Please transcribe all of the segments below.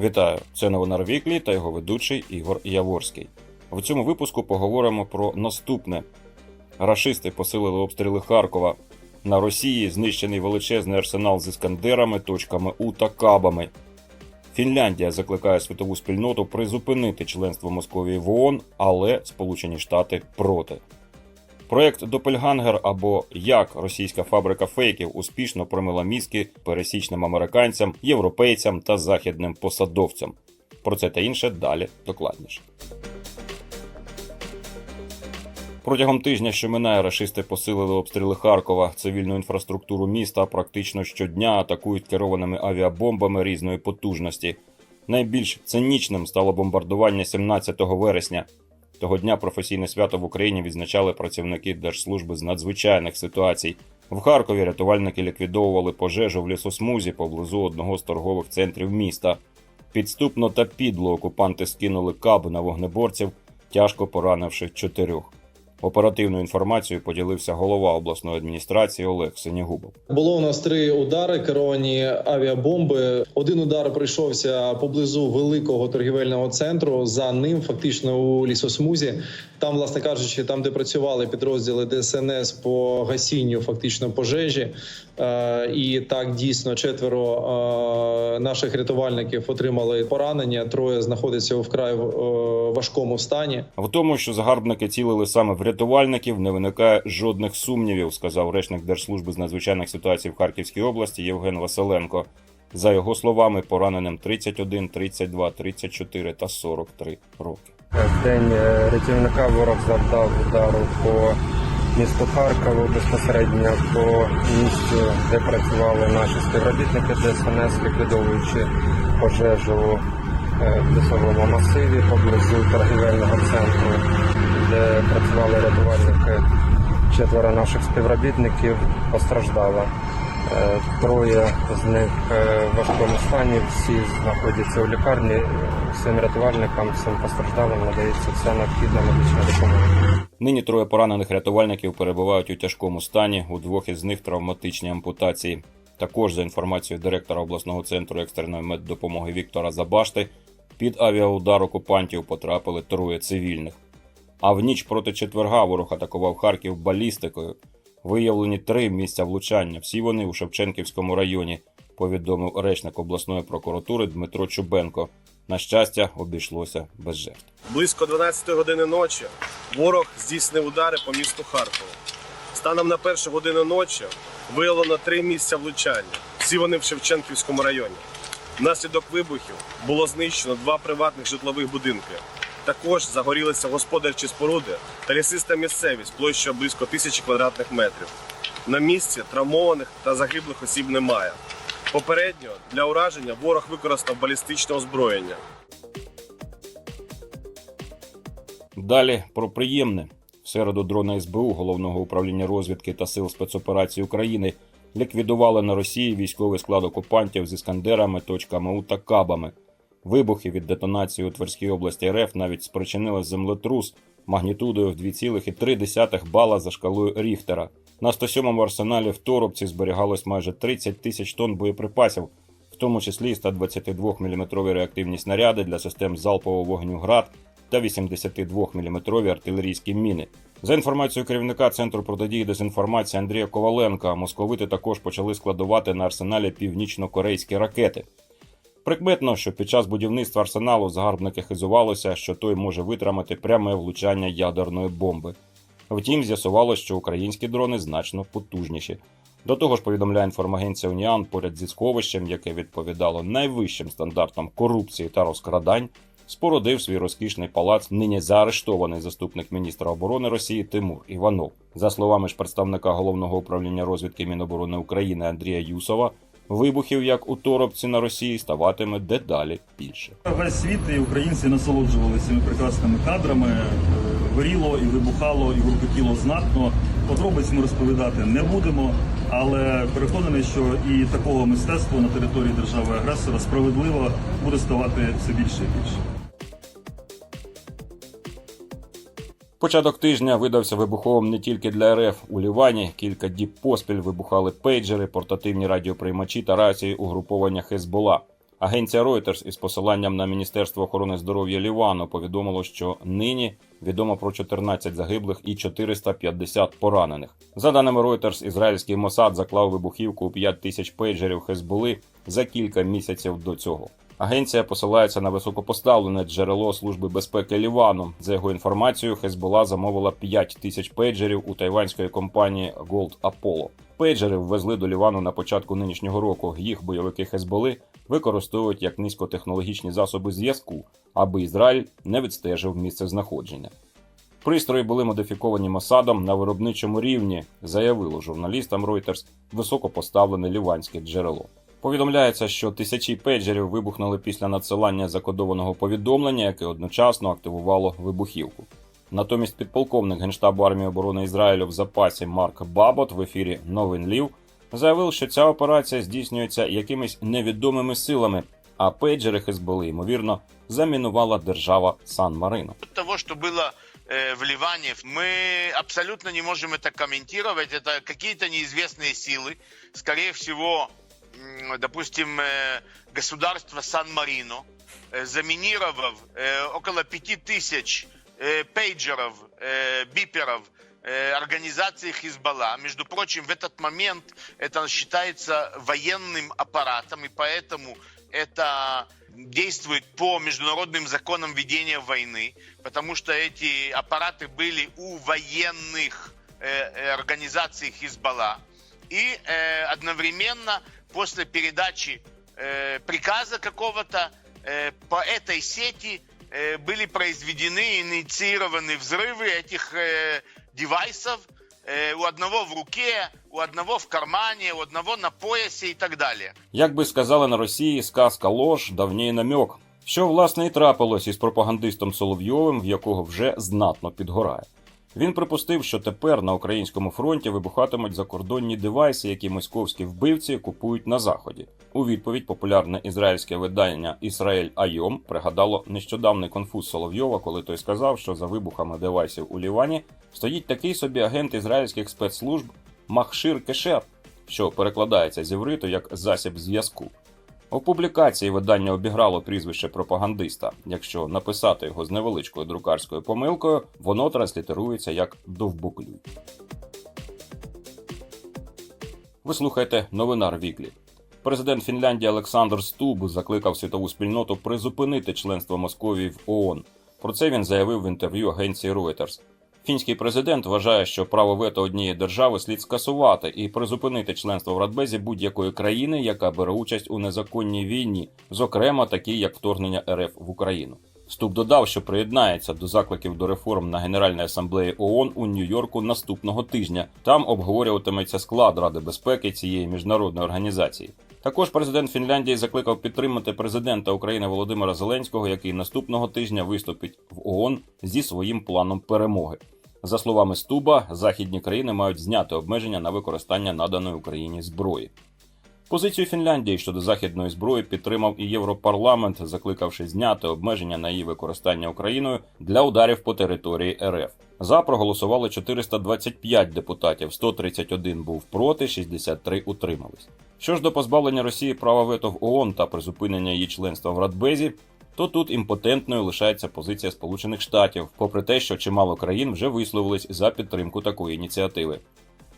Вітаю! Це новина Віклі та його ведучий Ігор Яворський. В цьому випуску поговоримо про наступне: рашисти посилили обстріли Харкова. На Росії знищений величезний арсенал з іскандерами, точками У та кабами. Фінляндія закликає світову спільноту призупинити членство Московії в ООН, але Сполучені Штати проти. Проект Допельгангер або як російська фабрика фейків успішно промила мізки пересічним американцям, європейцям та західним посадовцям. Про це та інше далі докладніше. Протягом тижня, що минає, рашисти посилили обстріли Харкова, цивільну інфраструктуру міста практично щодня атакують керованими авіабомбами різної потужності. Найбільш цинічним стало бомбардування 17 вересня. Того дня професійне свято в Україні відзначали працівники Держслужби з надзвичайних ситуацій. В Харкові рятувальники ліквідовували пожежу в лісосмузі поблизу одного з торгових центрів міста. Підступно та підло окупанти скинули каб на вогнеборців, тяжко поранивши чотирьох. Оперативну інформацію поділився голова обласної адміністрації Олег Синягубов. Було у нас три удари керовані авіабомби. Один удар прийшовся поблизу великого торгівельного центру. За ним фактично у лісосмузі. Там, власне кажучи, там, де працювали підрозділи ДСНС по гасінню фактично пожежі. Е, і так дійсно четверо е, наших рятувальників отримали поранення. Троє знаходяться у вкрай е, важкому стані. В тому, що загарбники цілили саме в рятувальників, не виникає жодних сумнівів, сказав речник Держслужби з надзвичайних ситуацій в Харківській області Євген Василенко. За його словами, пораненим 31, 32, 34 та 43 роки. В день рятівника ворог завдав удару по місту Харкову безпосередньо по місцю, де працювали наші співробітники ДСНС, ліквідовуючи пожежу е, в лісовому масиві поблизу торгівельного центру, де працювали рятувальники. Четверо наших співробітників постраждало. Е, Троє з них е, в важкому стані, всі знаходяться у лікарні. Всім рятувальникам, всім постраждалим надається вся необхідна медична допомога. Нині троє поранених рятувальників перебувають у тяжкому стані. У двох із них травматичні ампутації. Також, за інформацією директора обласного центру екстреної меддопомоги Віктора Забашти, під авіаудар окупантів потрапили троє цивільних. А в ніч проти четверга ворог атакував Харків балістикою. Виявлені три місця влучання. Всі вони у Шевченківському районі, повідомив речник обласної прокуратури Дмитро Чубенко. На щастя, обійшлося без жертв. Близько 12 години ночі ворог здійснив удари по місту Харкову. Станом на першу годину ночі виявлено три місця влучання. Всі вони в Шевченківському районі. Внаслідок вибухів було знищено два приватних житлових будинки. Також загорілися господарчі споруди та лісиста місцевість площею близько тисячі квадратних метрів. На місці травмованих та загиблих осіб немає. Попередньо для ураження ворог використав балістичне озброєння. Далі про приємне. В середу дрони СБУ головного управління розвідки та сил спецоперацій України ліквідували на Росії військовий склад окупантів з іскандерами, точками У та кабами. Вибухи від детонації у Тверській області РФ навіть спричинили землетрус магнітудою в 2,3 бала за шкалою Ріхтера. На 107-му арсеналі в Торопці зберігалось майже 30 тисяч тонн боєприпасів, в тому числі 122-мм реактивні снаряди для систем залпового вогню ГРАД та 82-мм артилерійські міни. За інформацією керівника центру протидії дезінформації Андрія Коваленка, московити також почали складувати на арсеналі північно-корейські ракети. Прикметно, що під час будівництва арсеналу загарбники хизувалося, що той може витримати пряме влучання ядерної бомби. Втім, з'ясувалося, що українські дрони значно потужніші. До того ж, повідомляє інформагенція Уніан поряд зі сховищем, яке відповідало найвищим стандартам корупції та розкрадань, спорудив свій розкішний палац нині заарештований заступник міністра оборони Росії Тимур Іванов. За словами ж представника головного управління розвідки Міноборони України Андрія Юсова, вибухів як у Торопці на Росії ставатиме дедалі більше. Весь світ і українці насолоджувалися цими прекрасними кадрами. Е, Горіло і вибухало, і гуркотіло знатно. Подробиць ми розповідати не будемо, але переконаний, що і такого мистецтва на території держави-агресора справедливо буде ставати все більше і більше. Початок тижня видався вибуховим не тільки для РФ у Лівані. Кілька діб поспіль вибухали пейджери, портативні радіоприймачі та рації угруповання Хезбола. Агенція Reuters із посиланням на Міністерство охорони здоров'я Лівану повідомило, що нині відомо про 14 загиблих і 450 поранених. За даними Reuters, ізраїльський Мосад заклав вибухівку у 5 тисяч пейджерів Хезболи за кілька місяців до цього. Агенція посилається на високопоставлене джерело Служби безпеки Лівану. За його інформацією, Хезбола замовила 5 тисяч пейджерів у тайванської компанії Gold Apollo. Пейджери ввезли до Лівану на початку нинішнього року. Їх бойовики Хезболи використовують як низькотехнологічні засоби зв'язку, аби Ізраїль не відстежив місце знаходження. Пристрої були модифіковані Мосадом на виробничому рівні, заявило журналістам Reuters високопоставлене ліванське джерело. Повідомляється, що тисячі пейджерів вибухнули після надсилання закодованого повідомлення, яке одночасно активувало вибухівку. Натомість підполковник Генштабу армії оборони Ізраїлю в запасі Марк Бабот в ефірі Новин Лів заявив, що ця операція здійснюється якимись невідомими силами, а пейджери Хезболи, ймовірно, замінувала держава Сан-Марино. того, что было э, в Ливане, мы абсолютно не можем это комментировать. Это какие-то неизвестные силы. Скорее всего, м, допустим, э, государство Сан-Марино, э, заминировав э, около пяти тысяч пейджеров, биперов, организации Хизбалла. Между прочим, в этот момент это считается военным аппаратом, и поэтому это действует по международным законам ведения войны, потому что эти аппараты были у военных э, организаций Хизбалла. И э, одновременно после передачи э, приказа какого-то э, по этой сети э, были произведены, инициированы взрывы этих э, девайсов э, у одного в руке, у одного в кармане, у одного на поясе и так далее. Як би сказали на Росії, сказка лож, давній намьок. Що власне і трапилось із пропагандистом Соловйовим, в якого вже знатно підгорає. Він припустив, що тепер на українському фронті вибухатимуть закордонні девайси, які московські вбивці купують на заході. У відповідь популярне ізраїльське видання Ісраїль Айом пригадало нещодавний конфуз Соловйова, коли той сказав, що за вибухами девайсів у Лівані стоїть такий собі агент ізраїльських спецслужб Махшир Кешер, що перекладається з євриту як засіб зв'язку. У публікації видання обіграло прізвище пропагандиста. Якщо написати його з невеличкою друкарською помилкою, воно транслітерується як довбоклюй. Ви слухаєте новинар Віклі. Президент Фінляндії Олександр Стуб закликав світову спільноту призупинити членство Московії в ООН. Про це він заявив в інтерв'ю агенції Reuters. Фінський президент вважає, що право вето однієї держави слід скасувати і призупинити членство в Радбезі будь-якої країни, яка бере участь у незаконній війні, зокрема такі як вторгнення РФ в Україну. Ступ додав, що приєднається до закликів до реформ на Генеральній асамблеї ООН у Нью-Йорку наступного тижня. Там обговорюватиметься склад Ради безпеки цієї міжнародної організації. Також президент Фінляндії закликав підтримати президента України Володимира Зеленського, який наступного тижня виступить в ООН зі своїм планом перемоги. За словами Стуба, західні країни мають зняти обмеження на використання наданої Україні зброї. Позицію Фінляндії щодо західної зброї підтримав і Європарламент, закликавши зняти обмеження на її використання Україною для ударів по території РФ. За проголосували 425 депутатів, 131 був проти, 63 утримались. Що ж до позбавлення Росії права вето в ООН та призупинення її членства в Радбезі, то тут імпотентною лишається позиція Сполучених Штатів, попри те, що чимало країн вже висловились за підтримку такої ініціативи.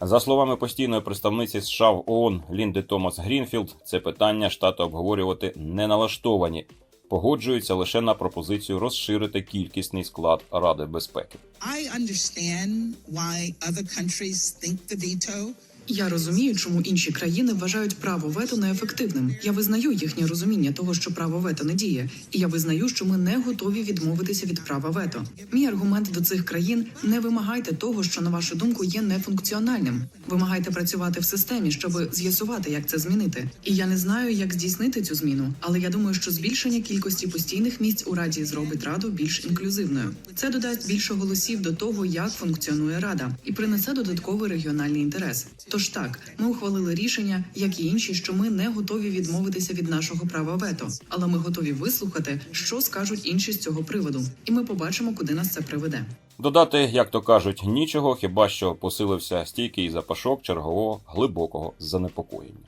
За словами постійної представниці США в ООН Лінди Томас Грінфілд, це питання штати обговорювати не налаштовані, погоджуються лише на пропозицію розширити кількісний склад Ради безпеки. I understand why other countries think the veto Я розумію, чому інші країни вважають право вето неефективним. Я визнаю їхнє розуміння того, що право вето не діє, і я визнаю, що ми не готові відмовитися від права вето. Мій аргумент до цих країн: не вимагайте того, що на вашу думку є нефункціональним. Вимагайте працювати в системі, щоб з'ясувати, як це змінити. І я не знаю, як здійснити цю зміну, але я думаю, що збільшення кількості постійних місць у раді зробить раду більш інклюзивною. Це додасть більше голосів до того, як функціонує рада, і принесе додатковий регіональний інтерес. Тож так, ми ухвалили рішення, як і інші, що ми не готові відмовитися від нашого права вето, але ми готові вислухати, що скажуть інші з цього приводу, і ми побачимо, куди нас це приведе. Додати, як то кажуть, нічого, хіба що посилився стійкий запашок чергового глибокого занепокоєння.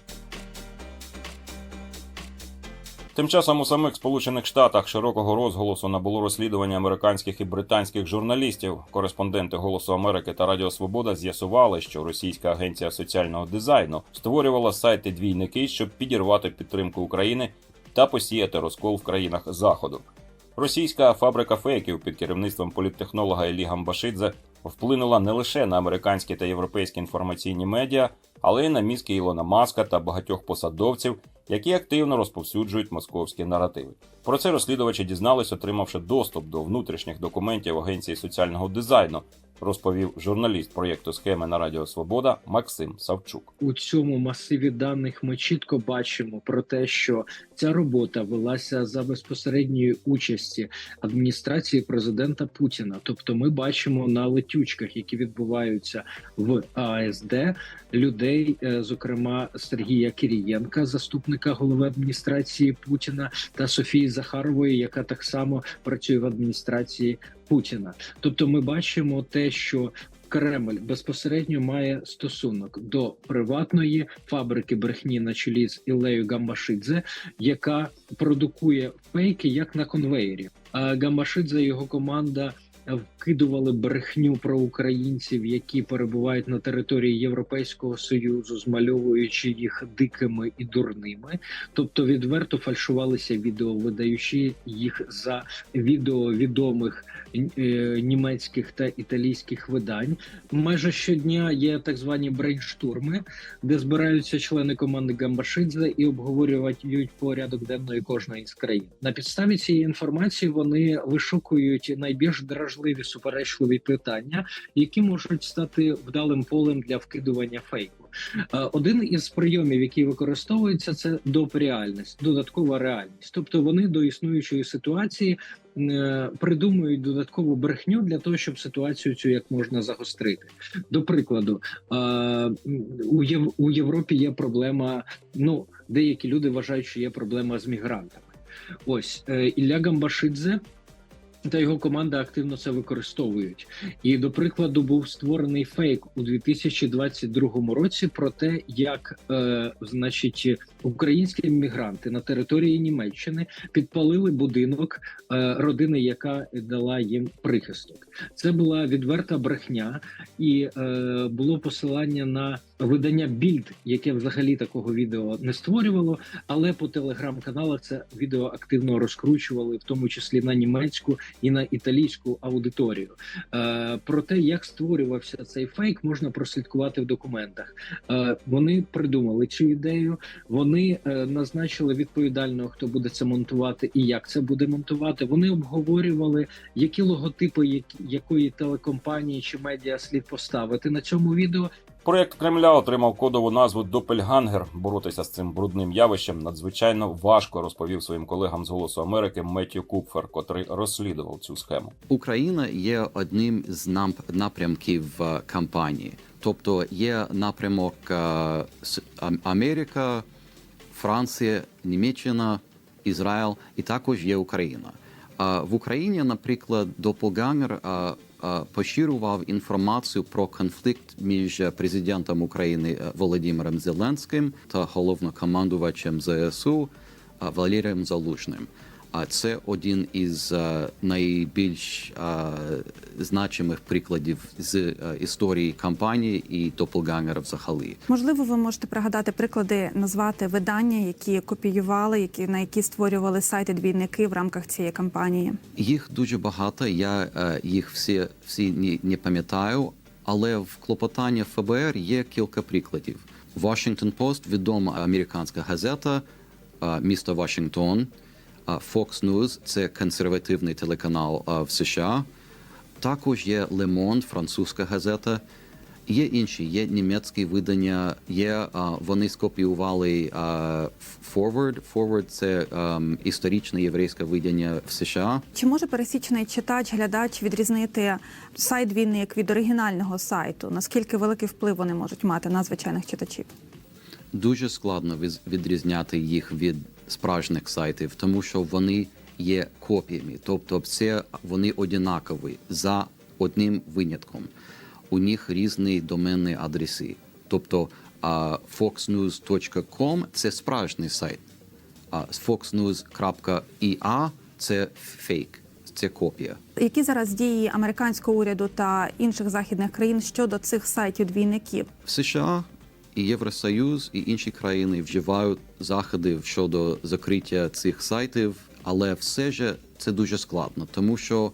Тим часом у самих Сполучених Штатах широкого розголосу набуло розслідування американських і британських журналістів. Кореспонденти Голосу Америки та Радіо Свобода з'ясували, що російська агенція соціального дизайну створювала сайти двійники, щоб підірвати підтримку України та посіяти розкол в країнах Заходу. Російська фабрика фейків під керівництвом політтехнолога Елі Гамбашидзе вплинула не лише на американські та європейські інформаційні медіа, але й на мізки Ілона Маска та багатьох посадовців, які активно розповсюджують московські наративи. Про це розслідувачі дізнались, отримавши доступ до внутрішніх документів Агенції соціального дизайну, розповів журналіст проєкту схеми на Радіо Свобода Максим Савчук. у цьому масиві даних ми чітко бачимо про те, що ця робота велася за безпосередньої участі адміністрації президента Путіна. Тобто, ми бачимо на летючках, які відбуваються в АСД, людей, е, зокрема Сергія Кирієнка, заступника голови адміністрації Путіна, та Софії Захарової, яка так само працює в адміністрації Путіна. Тобто, ми бачимо те, що Кремль безпосередньо має стосунок до приватної фабрики брехні на чолі з Ілею Гамбашидзе, яка продукує фейки як на конвеєрі. А Гамбашидзе його команда вкидували брехню про українців, які перебувають на території Європейського союзу, змальовуючи їх дикими і дурними, тобто відверто фальшувалися відео, видаючи їх за відео відомих німецьких та італійських видань. Майже щодня є так звані брейнштурми, де збираються члени команди Гамбашидзе і обговорюють порядок денної кожної з країн. На підставі цієї інформації вони вишукують найбільш дражливі суперечливі питання, які можуть стати вдалим полем для вкидування фейку. Е, Один із прийомів, який використовується, це доп. реальність, додаткова реальність. Тобто вони до існуючої ситуації е, придумують додаткову брехню для того, щоб ситуацію цю як можна загострити. До прикладу, е, у Європі є проблема. Ну, деякі люди вважають, що є проблема з мігрантами. Ось е, Ілля Гамбашидзе та його команда активно це використовують. І до прикладу, був створений фейк у 2022 році про те, як е, значить українські мігранти на території Німеччини підпалили будинок е, родини, яка дала їм прихисток. Це була відверта брехня, і е, було посилання на видання Більд, яке взагалі такого відео не створювало, але по телеграм-каналах це відео активно розкручували, в тому числі на німецьку і на італійську аудиторію. Е, про те, як створювався цей фейк, можна прослідкувати в документах. Е, вони придумали цю ідею. Вони е, назначили відповідального, хто буде це монтувати і як це буде монтувати. Вони обговорювали, які логотипи якої телекомпанії чи медіа слід поставити на цьому відео, Проєкт Кремля отримав кодову назву Допельгангер. Боротися з цим брудним явищем надзвичайно важко, розповів своїм колегам з Голосу Америки Меттю Купфер, котрий розслідував цю схему. Україна є одним з намп- напрямків е, кампанії. Тобто є напрямок е, Америка, Франція, Німеччина, Ізраїль і також є Україна. В Україні, наприклад, е, е, поширював інформацію про конфлікт між президентом України е, Володимиром Зеленським та головнокомандувачем ЗСУ е, Валерієм Залужним. А це один із е, найбільш е, значимих прикладів з е, історії кампанії і Доppelganger взагалі. Можливо, ви можете пригадати приклади, назвати видання, які копіювали, які на які створювали сайти двійники в рамках цієї кампанії. Їх дуже багато. Я е, їх всі всі не, не пам'ятаю, але в клопотанні ФБР є кілька прикладів. Washington Post – відома американська газета е, міста Вашингтон. Fox News – це консервативний телеканал в США. Також є Le Monde, французька газета. Є інші, є німецькі видання, є а, вони скопіювали а, Forward. Forward – це ем, історичне єврейське видання в США. Чи може пересічний читач, глядач відрізнити сайт двійник від оригінального сайту? Наскільки великий вплив вони можуть мати на звичайних читачів? Дуже складно відрізняти їх від справжніх сайтів, тому що вони є копіями, тобто це вони однакові за одним винятком. У них різні доменні адреси. Тобто foxnews.com – це справжній сайт, А foxnews.ia – це фейк, це копія. Які зараз дії американського уряду та інших західних країн щодо цих сайтів двійників? В США і Євросоюз і інші країни вживають заходи щодо закриття цих сайтів, але все ж це дуже складно, тому що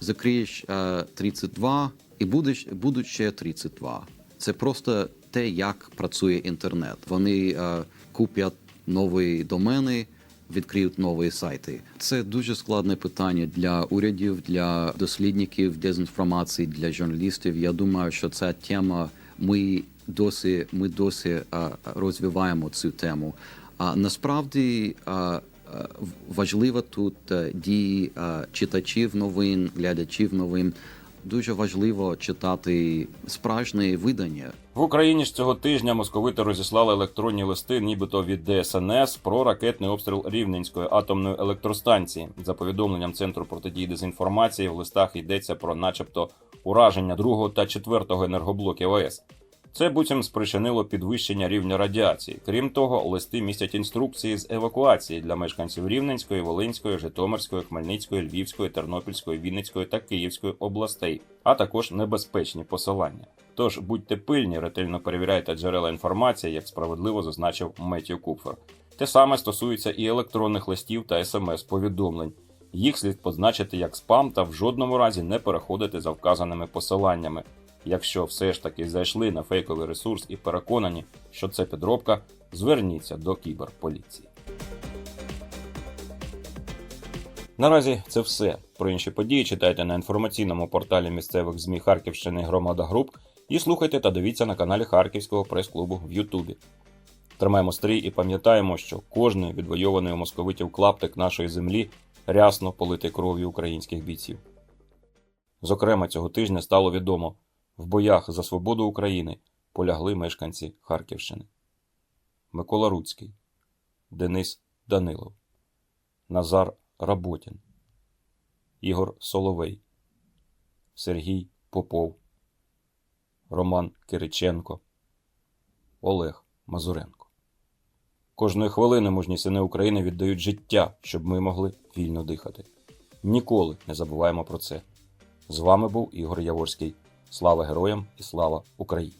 закриєш е, 32 і будеш будуть ще 32. Це просто те, як працює інтернет. Вони е, куплять нові домени. Відкриють нові сайти. Це дуже складне питання для урядів, для дослідників дезінформації, для журналістів. Я думаю, що ця тема ми досі ми досі а, розвиваємо цю тему. А насправді важливо тут дії читачів новин, глядачів новин. Дуже важливо читати справжнє видання. В Україні ж цього тижня московити розіслали електронні листи, нібито від ДСНС, про ракетний обстріл Рівненської атомної електростанції. За повідомленням центру протидії дезінформації, в листах йдеться про, начебто, ураження другого та четвертого енергоблоків АЕС. Це буцім спричинило підвищення рівня радіації. Крім того, листи містять інструкції з евакуації для мешканців Рівненської, Волинської, Житомирської, Хмельницької, Львівської, Тернопільської, Вінницької та Київської областей, а також небезпечні посилання. Тож будьте пильні, ретельно перевіряйте джерела інформації, як справедливо зазначив Меттю Купфер. Те саме стосується і електронних листів та смс-повідомлень. Їх слід позначити як спам та в жодному разі не переходити за вказаними посиланнями. Якщо все ж таки зайшли на фейковий ресурс і переконані, що це підробка, зверніться до кіберполіції. Наразі це все. Про інші події читайте на інформаційному порталі місцевих ЗМІ Харківщини Громада Груп і слухайте та дивіться на каналі Харківського прес-клубу в Ютубі. Тримаємо стрій і пам'ятаємо, що кожний відвойований у московитів клаптик нашої землі рясно политий кров'ю українських бійців. Зокрема, цього тижня стало відомо, в боях за свободу України полягли мешканці Харківщини. Микола Руцький, Денис Данилов, Назар Работін, Ігор Соловей, Сергій Попов, Роман Кириченко, Олег Мазуренко. Кожної хвилини мужні сини України віддають життя, щоб ми могли вільно дихати. Ніколи не забуваємо про це. З вами був Ігор Яворський. Слава героям і слава Україні!